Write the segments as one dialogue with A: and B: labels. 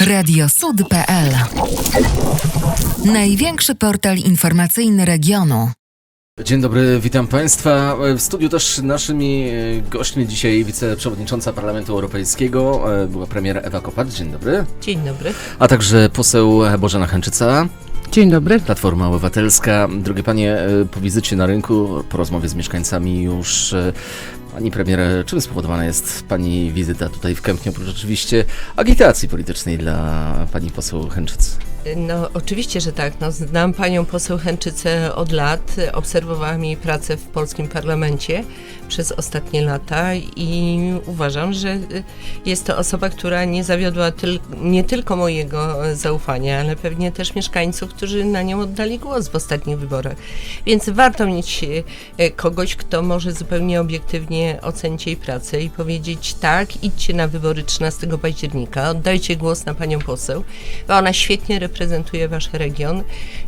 A: Radiosud.pl Największy portal informacyjny regionu.
B: Dzień dobry, witam Państwa. W studiu też naszymi e, gośćmi dzisiaj wiceprzewodnicząca Parlamentu Europejskiego, e, była premiera Ewa Kopacz, dzień dobry,
C: Dzień dobry.
B: a także poseł Bożena Chęczyca,
D: Dzień dobry.
B: Platforma Obywatelska. Drogie Panie, e, po wizycie na rynku, po rozmowie z mieszkańcami już e, Pani premier, czym spowodowana jest Pani wizyta tutaj w Kępnie, oprócz oczywiście agitacji politycznej dla Pani poseł Chęczycy?
C: No oczywiście, że tak. No, znam panią poseł Chęczycę od lat. Obserwowałam jej pracę w polskim parlamencie przez ostatnie lata i uważam, że jest to osoba, która nie zawiodła tyl nie tylko mojego zaufania, ale pewnie też mieszkańców, którzy na nią oddali głos w ostatnich wyborach. Więc warto mieć e, kogoś, kto może zupełnie obiektywnie ocenić jej pracę i powiedzieć tak, idźcie na wybory 13 października, oddajcie głos na panią poseł, bo ona świetnie reprezentuje wasz region,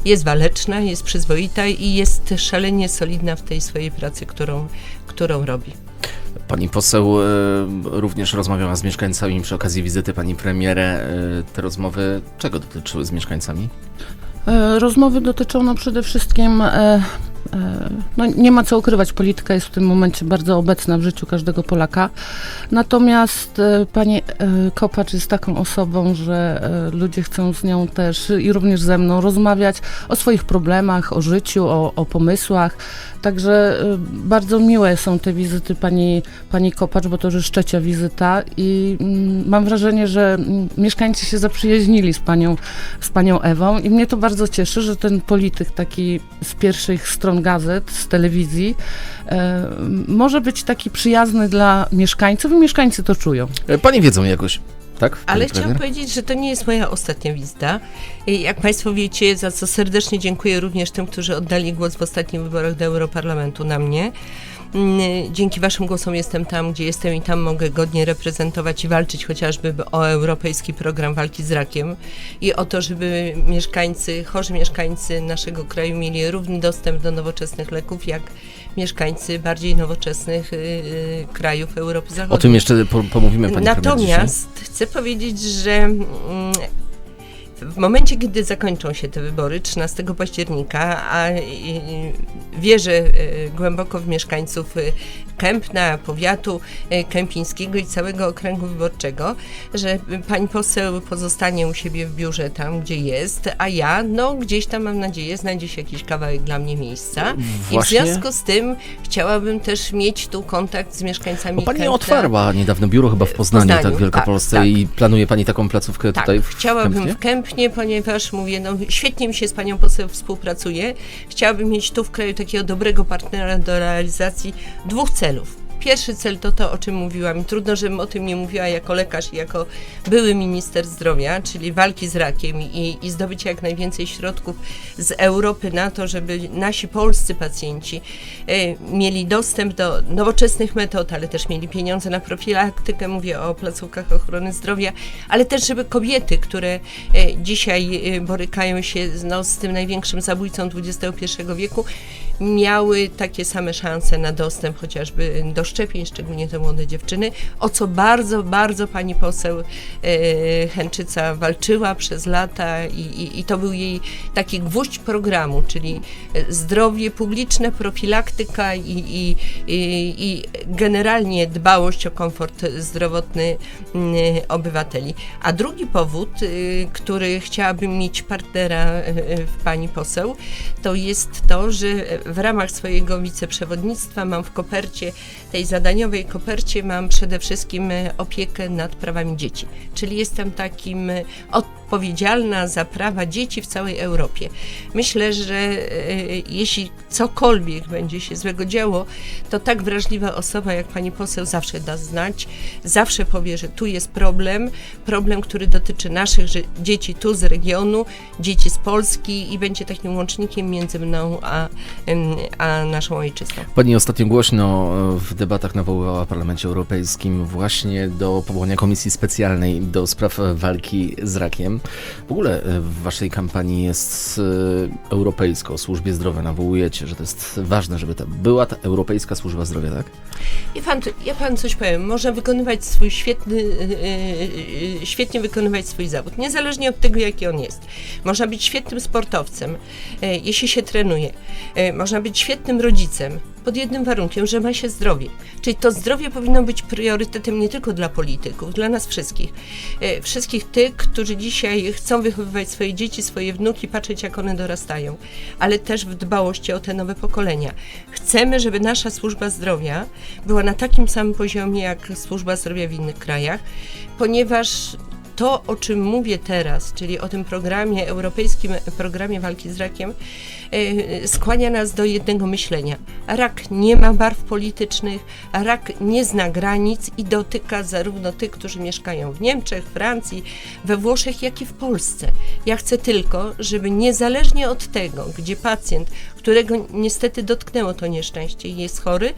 C: jest waleczna, jest przyzwoita i jest szalenie solidna w tej swojej pracy, którą, którą robi.
B: Pani poseł e, również rozmawiała z mieszkańcami przy okazji wizyty pani premier. E, te rozmowy czego dotyczyły z mieszkańcami?
D: E, Rozmowy dotyczą no przede wszystkim, no nie ma co ukrywać, polityka jest w tym momencie bardzo obecna w życiu każdego Polaka. Natomiast e, pani e, Kopacz jest taką osobą, że e, ludzie chcą z nią też i również ze mną rozmawiać o swoich problemach, o życiu, o, o pomysłach. Także e, bardzo miłe są te wizyty pani, pani Kopacz, bo to już trzecia wizyta i mm, mam wrażenie, że mm, mieszkańcy się zaprzyjaźnili z panią, z panią Ewą i mnie to bardzo cieszy, że ten polityk taki z pierwszych stron gazet, z telewizji, e, może być taki przyjazny dla mieszkańców i mieszkańcy to czują.
B: E, Pani wiedzą jakoś, tak?
C: Ale chciałam powiedzieć, że to nie jest moja ostatnia wizyta. Jak Państwo wiecie, za co serdecznie dziękuję również tym, którzy oddali głos w ostatnich wyborach do Europarlamentu na mnie. Dzięki Waszym głosom jestem tam, gdzie jestem i tam mogę godnie reprezentować i walczyć chociażby o europejski program walki z rakiem i o to, żeby mieszkańcy, chorzy mieszkańcy naszego kraju mieli równy dostęp do nowoczesnych leków, jak mieszkańcy bardziej nowoczesnych y, y, krajów Europy Zachodniej.
B: O tym jeszcze po, pomówimy pani.
C: Natomiast chcę powiedzieć, że mm, w momencie, kiedy zakończą się te wybory 13 października, a wierzę y, głęboko w mieszkańców y, Kępna, powiatu y, kępińskiego i całego okręgu wyborczego, że pani poseł pozostanie u siebie w biurze tam, gdzie jest, a ja, no gdzieś tam mam nadzieję, znajdzie się jakiś kawałek dla mnie miejsca. I w
B: Właśnie.
C: związku z tym chciałabym też mieć tu kontakt z mieszkańcami
B: Bo pani
C: Kępna.
B: otwarła niedawno biuro chyba w Poznaniu,
C: Poznaniu,
B: tak w Wielkopolsce
C: tak, tak.
B: i planuje pani taką placówkę
C: Tak,
B: tutaj w
C: chciałabym
B: Kępnie?
C: w Kępnie, ponieważ mówię, no świetnie mi się z panią poseł współpracuje. Chciałabym mieć tu w kraju takiego dobrego partnera do realizacji dwóch celów. Pierwszy cel to to, o czym mówiłam. Trudno, żebym o tym nie mówiła jako lekarz i jako były minister zdrowia, czyli walki z rakiem i, i zdobycia jak najwięcej środków z Europy na to, żeby nasi polscy pacjenci e, mieli dostęp do nowoczesnych metod, ale też mieli pieniądze na profilaktykę, mówię o placówkach ochrony zdrowia, ale też żeby kobiety, które e, dzisiaj e, borykają się no, z tym największym zabójcą XXI wieku, miały takie same szanse na dostęp chociażby do szczepień, szczególnie te młode dziewczyny, o co bardzo, bardzo pani poseł e, Chęczyca walczyła przez lata i, i, i to był jej taki gwóźdź programu, czyli e, zdrowie publiczne, profilaktyka i, i, i, generalnie dbałość o komfort zdrowotny mm, obywateli. A drugi powód, y, który chciałabym mieć partnera y, y, w pani poseł, to jest to, że w ramach swojego wiceprzewodnictwa mam w kopercie, tej zadaniowej kopercie mam przede wszystkim e, opiekę nad prawami dzieci. Czyli jestem takim e, odpowiedzialna za prawa dzieci w całej Europie. Myślę, że e, jeśli cokolwiek będzie się złego działo, to tak wrażliwa osoba jak pani poseł zawsze da znać, zawsze powie, że tu jest problem, problem, który dotyczy naszych dzieci tu z regionu, dzieci z Polski i będzie takim łącznikiem między mną a a naszą ojczyzną.
B: Pani ostatnio głośno e, w debatach nawoływała w Parlamencie Europejskim właśnie do powołania komisji specjalnej do spraw walki z rakiem. W ogóle e, w waszej kampanii jest e, europejsko, o służbie zdrowia nawołujecie, że to jest ważne, żeby ta była ta europejska służba zdrowia, tak?
C: I pan, ja pan coś powiem, można wykonywać swój świetny, yy, świetnie wykonywać swój zawód, niezależnie od tego, jaki on jest. Można być świetnym sportowcem, jeśli się trenuje. Można być świetnym rodzicem, pod jednym warunkiem, że ma się zdrowie. Czyli to zdrowie powinno być priorytetem nie tylko dla polityków, dla nas wszystkich. Yy, wszystkich tych, którzy dzisiaj chcą wychowywać swoje dzieci, swoje wnuki, patrzeć jak one dorastają, ale też w dbałości o te nowe pokolenia. Chcemy, żeby nasza służba zdrowia była na takim samym poziomie jak służba zdrowia w innych krajach, ponieważ to, o czym mówię teraz, czyli o tym programie, europejskim programie walki z rakiem, e, skłania nas do jednego myślenia. Rak nie ma barw politycznych, rak nie zna granic i dotyka zarówno tych, którzy mieszkają w Niemczech, Francji, we Włoszech, jak i w Polsce. Ja chcę tylko, żeby niezależnie od tego, gdzie pacjent, którego niestety dotknęło to nieszczęście i jest chory,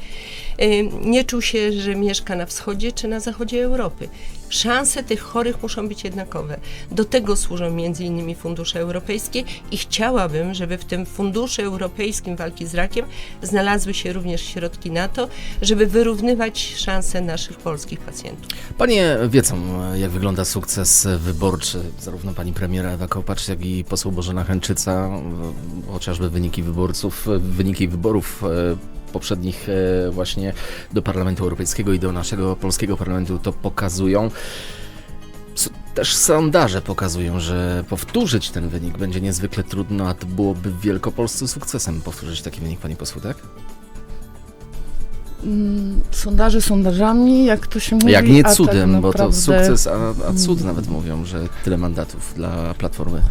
C: y, nie czuł się, że mieszka na wschodzie czy na zachodzie Europy. Szanse tych chorych muszą być jednakowe. Do tego służą między innymi fundusze europejskie i chciałabym, żeby w tym funduszu europejskim walki z rakiem znalazły się również środki na to, żeby wyrównywać szanse naszych polskich pacjentów.
B: Panie wiedzą, jak wygląda sukces wyborczy zarówno pani premiera Ewa Kopacz, jak i poseł Bożena Chęczyca, chociażby wyniki wyborców, wyniki wyborów e, poprzednich e, właśnie do Parlamentu Europejskiego i do naszego polskiego parlamentu to pokazują. Też sondaże pokazują, że powtórzyć ten wynik będzie niezwykle trudno, a to byłoby wielkopolskim sukcesem powtórzyć taki wynik, pani poseł, tak?
D: Mm, Sondaże sondażami, jak to się mówi.
B: Jak nie
D: a
B: cudem,
D: tak
B: bo to
D: naprawdę,
B: sukces, a, a cud
D: Mm.
B: nawet mówią, że tyle mandatów dla Platformy.
D: y,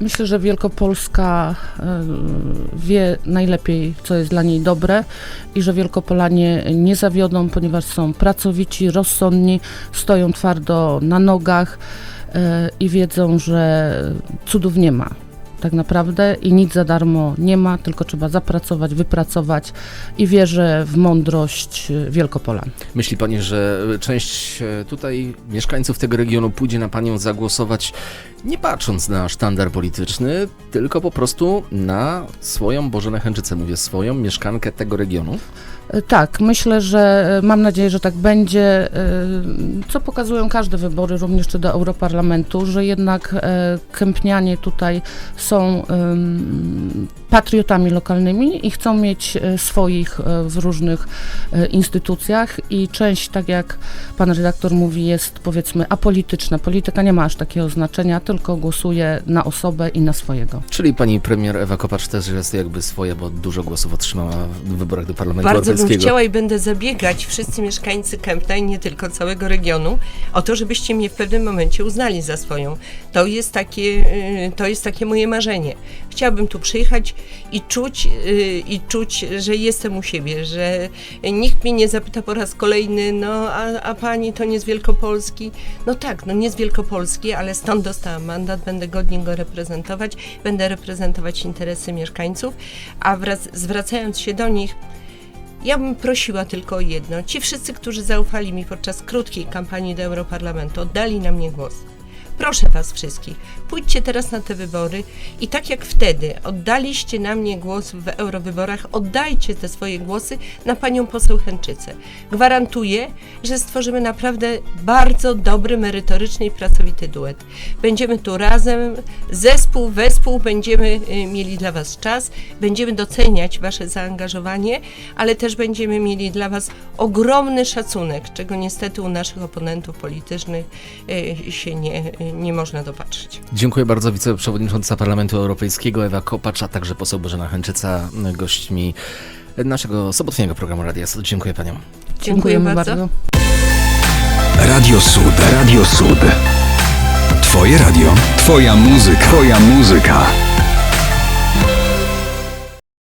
D: Myślę, że Wielkopolska y, wie najlepiej, co jest dla niej dobre i że Wielkopolanie nie zawiodą, ponieważ są pracowici, rozsądni, stoją twardo na nogach y, i wiedzą, że cudów nie ma. Tak naprawdę i nic za darmo nie ma, tylko trzeba zapracować, wypracować i wierzę w mądrość y, Wielkopolan.
B: Myśli pani, że część e, tutaj mieszkańców tego regionu pójdzie na panią zagłosować nie patrząc na sztandar polityczny, tylko po prostu na swoją Bożenę Chęczycę, mówię swoją mieszkankę tego regionu?
D: Tak, myślę, że e, mam nadzieję, że tak będzie, e, co pokazują każde wybory, również czy do Europarlamentu, że jednak e, kępnianie tutaj są patriotami lokalnymi i chcą mieć swoich w różnych instytucjach i część, tak jak pan redaktor mówi, jest powiedzmy apolityczna. Polityka nie ma aż takiego znaczenia, tylko głosuje na osobę i na swojego.
B: Czyli pani premier Ewa Kopacz też jest jakby swoja, bo dużo głosów otrzymała w wyborach do Parlamentu
C: Bardzo bym chciała i będę zabiegać, wszyscy mieszkańcy Kępna i nie tylko całego regionu, o to, żebyście mnie w pewnym momencie uznali za swoją. To jest takie, y, to jest takie moje marzenie. Chciałabym tu przyjechać i czuć, y, i czuć, że jestem u siebie, że nikt mnie nie zapyta po raz kolejny, no a, a pani to nie z Wielkopolski? No tak, no nie z Wielkopolski, ale stąd dostałam mandat, będę godnie go reprezentować, będę reprezentować interesy mieszkańców, a wraz, zwracając się do nich, ja bym prosiła tylko o jedno. Ci wszyscy, którzy zaufali mi podczas krótkiej kampanii do Europarlamentu, oddali na mnie głos. Proszę Was wszystkich, pójdźcie teraz na te wybory i tak jak wtedy oddaliście na mnie głos w eurowyborach, oddajcie te swoje głosy na panią poseł Chęczycę. Gwarantuję, że stworzymy naprawdę bardzo dobry, merytoryczny i pracowity duet. Będziemy tu razem, zespół, wespół, będziemy y, mieli dla Was czas, będziemy doceniać Wasze zaangażowanie, ale też będziemy mieli dla Was ogromny szacunek, czego niestety u naszych oponentów politycznych y, się nie, nie można dopatrzyć.
B: Dziękuję bardzo wiceprzewodnicząca Parlamentu Europejskiego Ewa Kopacz, a także poseł Bożena Chęczyca, gośćmi naszego sobotniego programu Radia Sud. Dziękuję paniom.
C: Dziękuję bardzo.
E: Radio Sud. Radio Sud. Twoje radio. Twoja muzyka. Twoja muzyka.